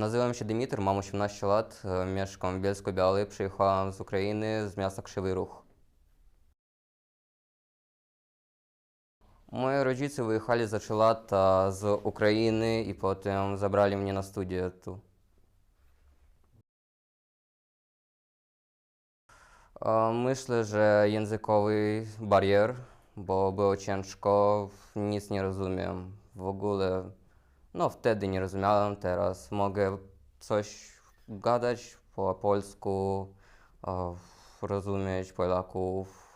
Nazywam się Dmytr, mam 18 lat, e, mieszkam w Bielsko-Białej, przyjechałem z Ukrainy, z miasta Krzywy Ruch. Moi rodzice wyjechali za 3 lata z Ukrainy i potem zabrali mnie na studia tu. E, Myślę, że językowy barier, bo było ciężko, nic nie rozumiem w ogóle. No wtedy nie rozumiałem, teraz mogę coś gadać po polsku, rozumieć Polaków.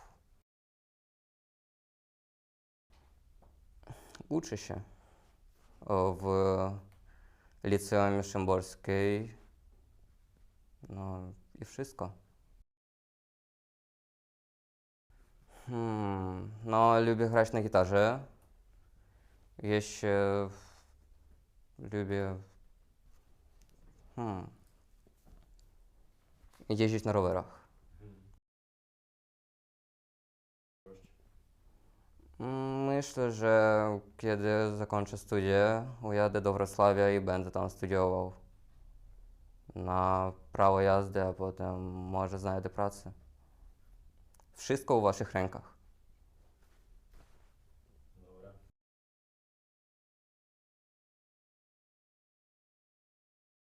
Uczę się w liceum Szymborskiej. No i wszystko. Hmm, no, lubię grać na gitarze. Jeszcze lubię hmm, jeździć na rowerach. Mm, Myślę, że kiedy zakończę studia, ujadę do Wrocławia i będę tam studiował na prawo jazdy, a potem może znajdę pracę. Wszystko w waszych rękach.